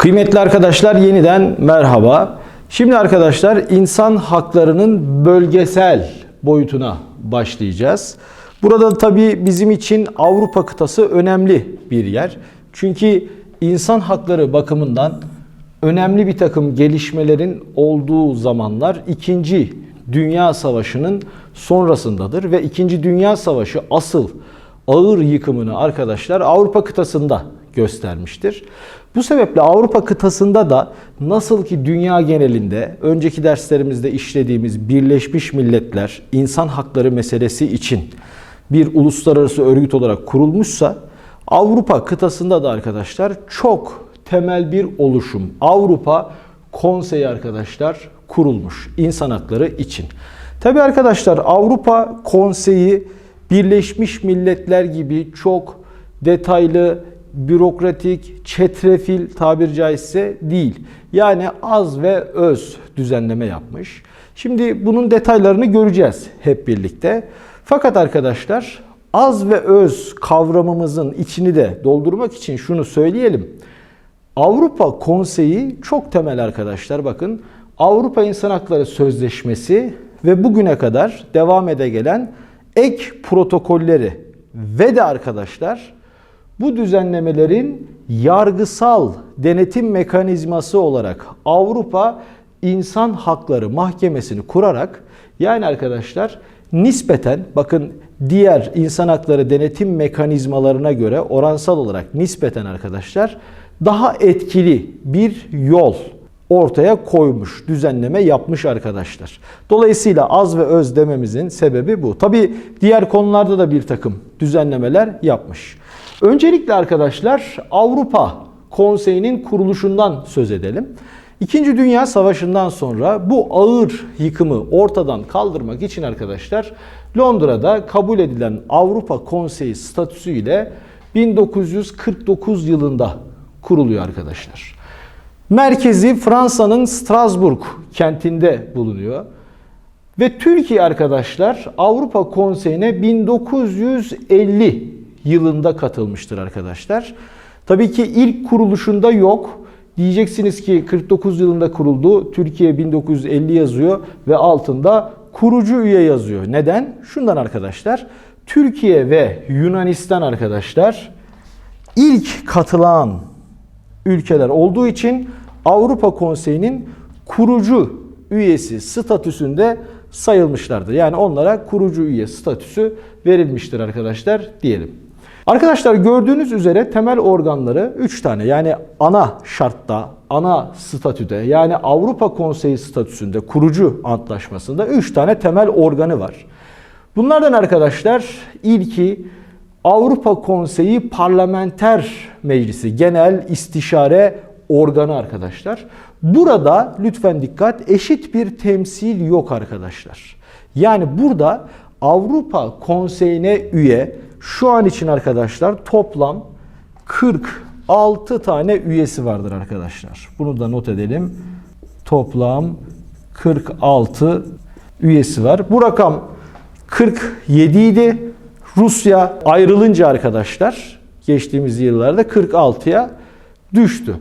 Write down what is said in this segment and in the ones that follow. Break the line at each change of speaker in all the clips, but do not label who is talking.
Kıymetli arkadaşlar yeniden merhaba. Şimdi arkadaşlar insan haklarının bölgesel boyutuna başlayacağız. Burada tabii bizim için Avrupa kıtası önemli bir yer. Çünkü insan hakları bakımından önemli bir takım gelişmelerin olduğu zamanlar 2. Dünya Savaşı'nın sonrasındadır ve 2. Dünya Savaşı asıl ağır yıkımını arkadaşlar Avrupa kıtasında göstermiştir. Bu sebeple Avrupa kıtasında da nasıl ki dünya genelinde önceki derslerimizde işlediğimiz Birleşmiş Milletler insan hakları meselesi için bir uluslararası örgüt olarak kurulmuşsa Avrupa kıtasında da arkadaşlar çok temel bir oluşum. Avrupa Konseyi arkadaşlar kurulmuş insan hakları için. Tabi arkadaşlar Avrupa Konseyi Birleşmiş Milletler gibi çok detaylı, bürokratik, çetrefil tabir caizse değil. Yani az ve öz düzenleme yapmış. Şimdi bunun detaylarını göreceğiz hep birlikte. Fakat arkadaşlar az ve öz kavramımızın içini de doldurmak için şunu söyleyelim. Avrupa Konseyi çok temel arkadaşlar bakın. Avrupa İnsan Hakları Sözleşmesi ve bugüne kadar devam ede gelen ek protokolleri ve de arkadaşlar bu düzenlemelerin yargısal denetim mekanizması olarak Avrupa İnsan Hakları Mahkemesini kurarak yani arkadaşlar nispeten bakın diğer insan hakları denetim mekanizmalarına göre oransal olarak nispeten arkadaşlar daha etkili bir yol ortaya koymuş, düzenleme yapmış arkadaşlar. Dolayısıyla az ve öz dememizin sebebi bu. Tabi diğer konularda da bir takım düzenlemeler yapmış. Öncelikle arkadaşlar Avrupa Konseyi'nin kuruluşundan söz edelim. İkinci Dünya Savaşı'ndan sonra bu ağır yıkımı ortadan kaldırmak için arkadaşlar Londra'da kabul edilen Avrupa Konseyi statüsü ile 1949 yılında kuruluyor arkadaşlar. Merkezi Fransa'nın Strasbourg kentinde bulunuyor. Ve Türkiye arkadaşlar Avrupa Konseyi'ne 1950 yılında katılmıştır arkadaşlar. Tabii ki ilk kuruluşunda yok. Diyeceksiniz ki 49 yılında kuruldu. Türkiye 1950 yazıyor ve altında kurucu üye yazıyor. Neden? Şundan arkadaşlar. Türkiye ve Yunanistan arkadaşlar ilk katılan ülkeler olduğu için Avrupa Konseyi'nin kurucu üyesi statüsünde sayılmışlardır. Yani onlara kurucu üye statüsü verilmiştir arkadaşlar diyelim. Arkadaşlar gördüğünüz üzere temel organları 3 tane yani ana şartta, ana statüde yani Avrupa Konseyi statüsünde kurucu antlaşmasında 3 tane temel organı var. Bunlardan arkadaşlar ilki Avrupa Konseyi Parlamenter Meclisi Genel İstişare Organı arkadaşlar. Burada lütfen dikkat eşit bir temsil yok arkadaşlar. Yani burada Avrupa Konseyi'ne üye şu an için arkadaşlar toplam 46 tane üyesi vardır arkadaşlar. Bunu da not edelim. Toplam 46 üyesi var. Bu rakam 47 idi. Rusya ayrılınca arkadaşlar geçtiğimiz yıllarda 46'ya düştü.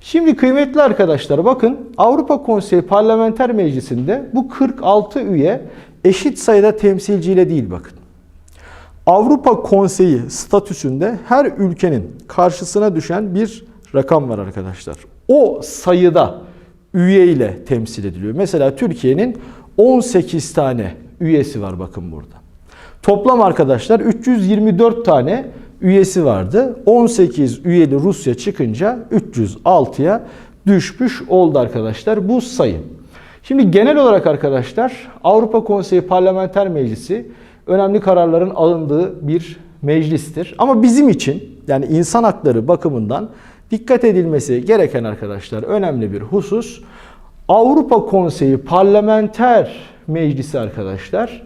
Şimdi kıymetli arkadaşlar bakın Avrupa Konseyi Parlamenter Meclisi'nde bu 46 üye eşit sayıda temsilciyle değil bakın. Avrupa Konseyi statüsünde her ülkenin karşısına düşen bir rakam var arkadaşlar. O sayıda üye ile temsil ediliyor. Mesela Türkiye'nin 18 tane üyesi var bakın burada. Toplam arkadaşlar 324 tane üyesi vardı. 18 üyeli Rusya çıkınca 306'ya düşmüş oldu arkadaşlar bu sayı. Şimdi genel olarak arkadaşlar Avrupa Konseyi Parlamenter Meclisi önemli kararların alındığı bir meclistir. Ama bizim için yani insan hakları bakımından dikkat edilmesi gereken arkadaşlar önemli bir husus Avrupa Konseyi Parlamenter Meclisi arkadaşlar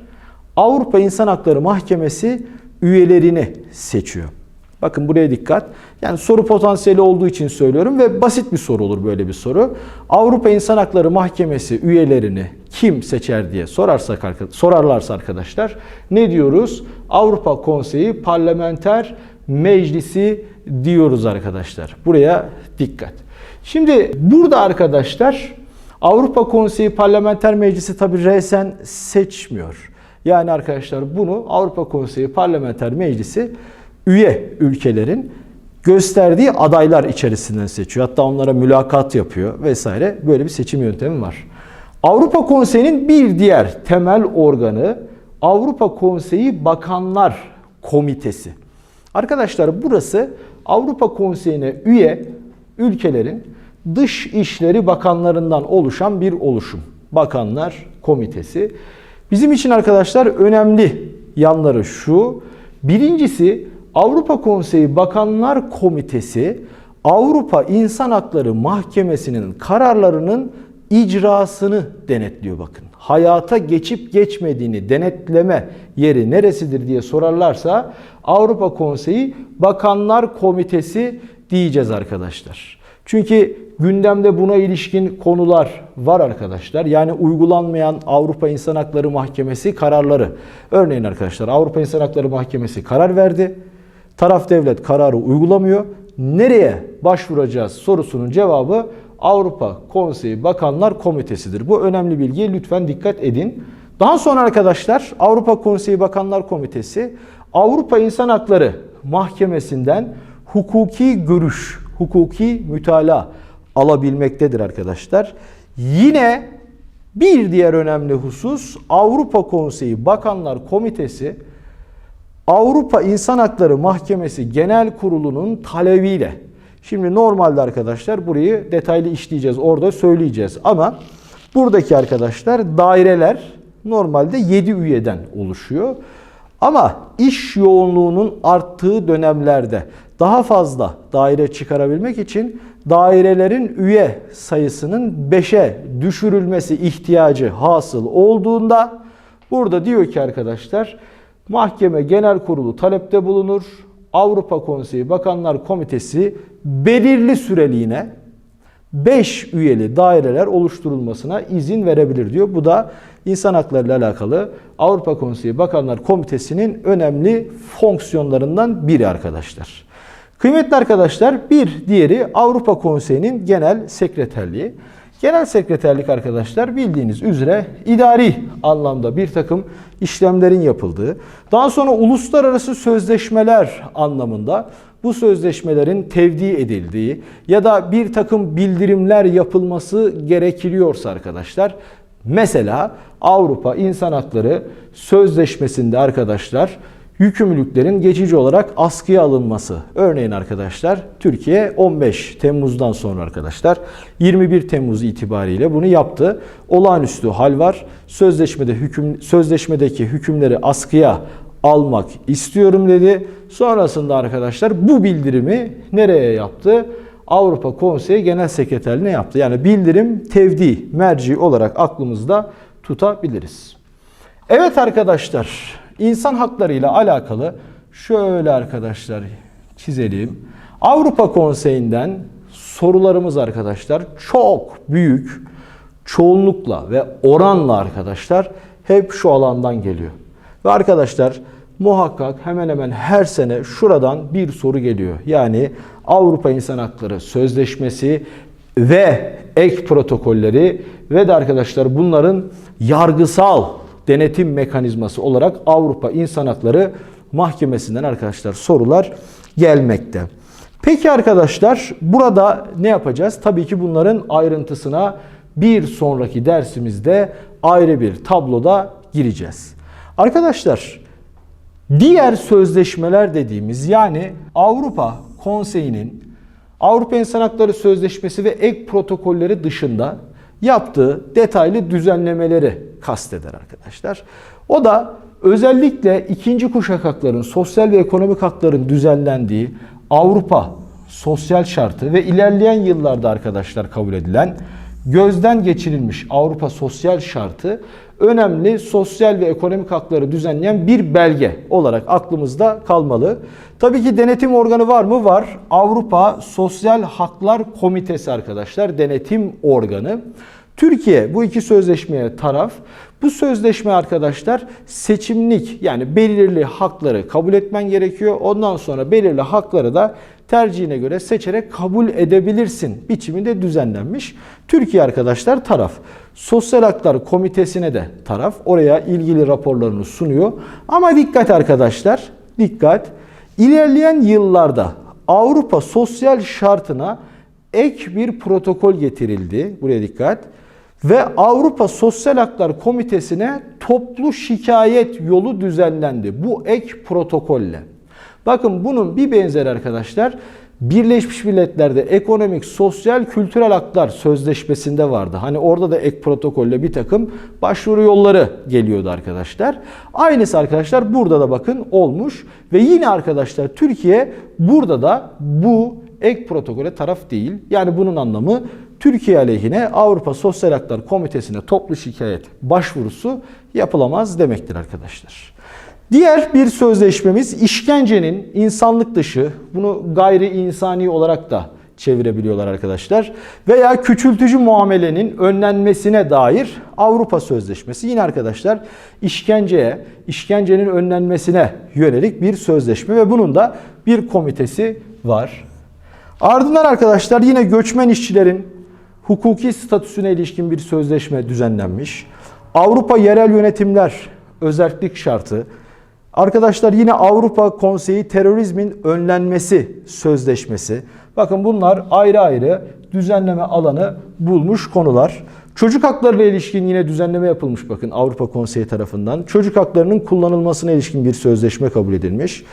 Avrupa İnsan Hakları Mahkemesi üyelerini seçiyor. Bakın buraya dikkat. Yani soru potansiyeli olduğu için söylüyorum ve basit bir soru olur böyle bir soru. Avrupa İnsan Hakları Mahkemesi üyelerini kim seçer diye sorarsak sorarlarsa arkadaşlar ne diyoruz? Avrupa Konseyi Parlamenter Meclisi diyoruz arkadaşlar. Buraya dikkat. Şimdi burada arkadaşlar Avrupa Konseyi Parlamenter Meclisi tabi resen seçmiyor. Yani arkadaşlar bunu Avrupa Konseyi Parlamenter Meclisi üye ülkelerin gösterdiği adaylar içerisinden seçiyor. Hatta onlara mülakat yapıyor vesaire. Böyle bir seçim yöntemi var. Avrupa Konseyi'nin bir diğer temel organı Avrupa Konseyi Bakanlar Komitesi. Arkadaşlar burası Avrupa Konseyi'ne üye ülkelerin dış işleri bakanlarından oluşan bir oluşum. Bakanlar Komitesi. Bizim için arkadaşlar önemli yanları şu. Birincisi Avrupa Konseyi Bakanlar Komitesi Avrupa İnsan Hakları Mahkemesi'nin kararlarının icrasını denetliyor bakın. Hayata geçip geçmediğini denetleme yeri neresidir diye sorarlarsa Avrupa Konseyi Bakanlar Komitesi diyeceğiz arkadaşlar. Çünkü gündemde buna ilişkin konular var arkadaşlar. Yani uygulanmayan Avrupa İnsan Hakları Mahkemesi kararları. Örneğin arkadaşlar Avrupa İnsan Hakları Mahkemesi karar verdi. Taraf devlet kararı uygulamıyor. Nereye başvuracağız sorusunun cevabı Avrupa Konseyi Bakanlar Komitesi'dir. Bu önemli bilgiye lütfen dikkat edin. Daha sonra arkadaşlar Avrupa Konseyi Bakanlar Komitesi Avrupa İnsan Hakları Mahkemesi'nden hukuki görüş, hukuki mütalaa alabilmektedir arkadaşlar. Yine bir diğer önemli husus Avrupa Konseyi Bakanlar Komitesi Avrupa İnsan Hakları Mahkemesi Genel Kurulu'nun talebiyle Şimdi normalde arkadaşlar burayı detaylı işleyeceğiz. Orada söyleyeceğiz. Ama buradaki arkadaşlar daireler normalde 7 üyeden oluşuyor. Ama iş yoğunluğunun arttığı dönemlerde daha fazla daire çıkarabilmek için dairelerin üye sayısının 5'e düşürülmesi ihtiyacı hasıl olduğunda burada diyor ki arkadaşlar mahkeme genel kurulu talepte bulunur. Avrupa Konseyi Bakanlar Komitesi belirli süreliğine 5 üyeli daireler oluşturulmasına izin verebilir diyor. Bu da insan hakları ile alakalı Avrupa Konseyi Bakanlar Komitesi'nin önemli fonksiyonlarından biri arkadaşlar. Kıymetli arkadaşlar bir diğeri Avrupa Konseyi'nin genel sekreterliği. Genel sekreterlik arkadaşlar bildiğiniz üzere idari anlamda bir takım işlemlerin yapıldığı, daha sonra uluslararası sözleşmeler anlamında bu sözleşmelerin tevdi edildiği ya da bir takım bildirimler yapılması gerekiliyorsa arkadaşlar mesela Avrupa İnsan Hakları Sözleşmesi'nde arkadaşlar yükümlülüklerin geçici olarak askıya alınması. Örneğin arkadaşlar Türkiye 15 Temmuz'dan sonra arkadaşlar 21 Temmuz itibariyle bunu yaptı. Olağanüstü hal var. Sözleşmede hüküm sözleşmedeki hükümleri askıya almak istiyorum dedi. Sonrasında arkadaşlar bu bildirimi nereye yaptı? Avrupa Konseyi Genel Sekreterliğine yaptı. Yani bildirim tevdi merci olarak aklımızda tutabiliriz. Evet arkadaşlar insan hakları ile alakalı şöyle arkadaşlar çizelim. Avrupa Konseyi'nden sorularımız arkadaşlar çok büyük çoğunlukla ve oranla arkadaşlar hep şu alandan geliyor. Ve arkadaşlar muhakkak hemen hemen her sene şuradan bir soru geliyor. Yani Avrupa İnsan Hakları Sözleşmesi ve ek protokolleri ve de arkadaşlar bunların yargısal denetim mekanizması olarak Avrupa İnsan Hakları Mahkemesi'nden arkadaşlar sorular gelmekte. Peki arkadaşlar burada ne yapacağız? Tabii ki bunların ayrıntısına bir sonraki dersimizde ayrı bir tabloda gireceğiz. Arkadaşlar diğer sözleşmeler dediğimiz yani Avrupa Konseyi'nin Avrupa İnsan Hakları Sözleşmesi ve ek protokolleri dışında yaptığı detaylı düzenlemeleri kasteder arkadaşlar. O da özellikle ikinci kuşak hakların, sosyal ve ekonomik hakların düzenlendiği Avrupa sosyal şartı ve ilerleyen yıllarda arkadaşlar kabul edilen gözden geçirilmiş Avrupa sosyal şartı önemli sosyal ve ekonomik hakları düzenleyen bir belge olarak aklımızda kalmalı. Tabii ki denetim organı var mı? Var. Avrupa Sosyal Haklar Komitesi arkadaşlar denetim organı. Türkiye bu iki sözleşmeye taraf. Bu sözleşme arkadaşlar seçimlik yani belirli hakları kabul etmen gerekiyor. Ondan sonra belirli hakları da tercihine göre seçerek kabul edebilirsin biçiminde düzenlenmiş. Türkiye arkadaşlar taraf. Sosyal Haklar Komitesi'ne de taraf. Oraya ilgili raporlarını sunuyor. Ama dikkat arkadaşlar, dikkat. İlerleyen yıllarda Avrupa sosyal şartına ek bir protokol getirildi. Buraya dikkat. Ve Avrupa Sosyal Haklar Komitesi'ne toplu şikayet yolu düzenlendi. Bu ek protokolle. Bakın bunun bir benzeri arkadaşlar Birleşmiş Milletler'de ekonomik, sosyal, kültürel haklar sözleşmesinde vardı. Hani orada da ek protokolle bir takım başvuru yolları geliyordu arkadaşlar. Aynısı arkadaşlar burada da bakın olmuş ve yine arkadaşlar Türkiye burada da bu ek protokole taraf değil. Yani bunun anlamı Türkiye aleyhine Avrupa Sosyal Haklar Komitesi'ne toplu şikayet başvurusu yapılamaz demektir arkadaşlar. Diğer bir sözleşmemiz işkencenin insanlık dışı, bunu gayri insani olarak da çevirebiliyorlar arkadaşlar. Veya küçültücü muamelenin önlenmesine dair Avrupa Sözleşmesi. Yine arkadaşlar işkenceye, işkencenin önlenmesine yönelik bir sözleşme ve bunun da bir komitesi var. Ardından arkadaşlar yine göçmen işçilerin hukuki statüsüne ilişkin bir sözleşme düzenlenmiş. Avrupa Yerel Yönetimler Özellik Şartı. Arkadaşlar yine Avrupa Konseyi Terörizmin Önlenmesi Sözleşmesi. Bakın bunlar ayrı ayrı düzenleme alanı bulmuş konular. Çocuk haklarıyla ilişkin yine düzenleme yapılmış bakın Avrupa Konseyi tarafından. Çocuk haklarının kullanılmasına ilişkin bir sözleşme kabul edilmiş.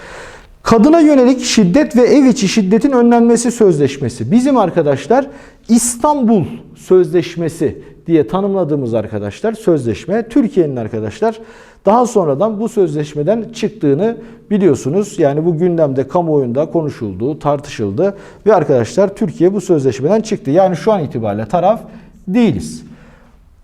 Kadına yönelik şiddet ve ev içi şiddetin önlenmesi sözleşmesi. Bizim arkadaşlar İstanbul Sözleşmesi diye tanımladığımız arkadaşlar sözleşme. Türkiye'nin arkadaşlar daha sonradan bu sözleşmeden çıktığını biliyorsunuz. Yani bu gündemde kamuoyunda konuşuldu, tartışıldı ve arkadaşlar Türkiye bu sözleşmeden çıktı. Yani şu an itibariyle taraf değiliz.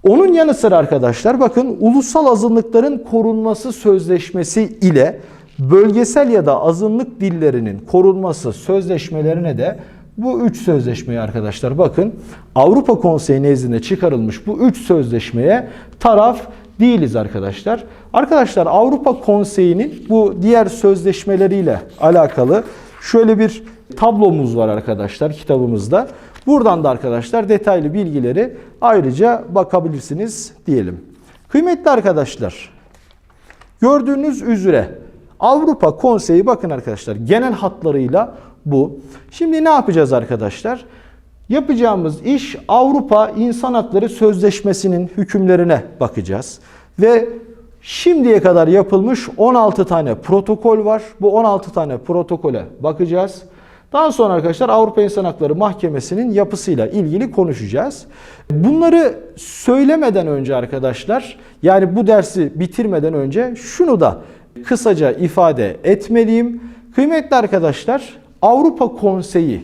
Onun yanı sıra arkadaşlar bakın ulusal azınlıkların korunması sözleşmesi ile bölgesel ya da azınlık dillerinin korunması sözleşmelerine de bu üç sözleşmeye arkadaşlar bakın Avrupa Konseyi nezdinde çıkarılmış bu üç sözleşmeye taraf değiliz arkadaşlar. Arkadaşlar Avrupa Konseyi'nin bu diğer sözleşmeleriyle alakalı şöyle bir tablomuz var arkadaşlar kitabımızda. Buradan da arkadaşlar detaylı bilgileri ayrıca bakabilirsiniz diyelim. Kıymetli arkadaşlar gördüğünüz üzere Avrupa Konseyi bakın arkadaşlar genel hatlarıyla bu. Şimdi ne yapacağız arkadaşlar? Yapacağımız iş Avrupa İnsan Hakları Sözleşmesi'nin hükümlerine bakacağız. Ve şimdiye kadar yapılmış 16 tane protokol var. Bu 16 tane protokole bakacağız. Daha sonra arkadaşlar Avrupa İnsan Hakları Mahkemesi'nin yapısıyla ilgili konuşacağız. Bunları söylemeden önce arkadaşlar yani bu dersi bitirmeden önce şunu da kısaca ifade etmeliyim. Kıymetli arkadaşlar Avrupa Konseyi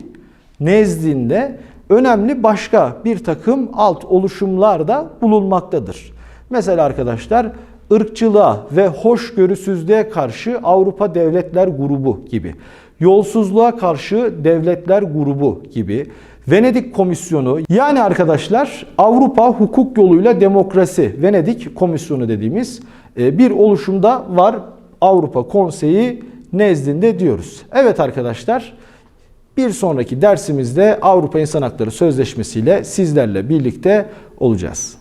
nezdinde önemli başka bir takım alt oluşumlar da bulunmaktadır. Mesela arkadaşlar ırkçılığa ve hoşgörüsüzlüğe karşı Avrupa Devletler Grubu gibi, yolsuzluğa karşı devletler grubu gibi, Venedik Komisyonu yani arkadaşlar Avrupa hukuk yoluyla demokrasi Venedik Komisyonu dediğimiz e, bir oluşumda var Avrupa Konseyi nezdinde diyoruz. Evet arkadaşlar bir sonraki dersimizde Avrupa İnsan Hakları Sözleşmesi ile sizlerle birlikte olacağız.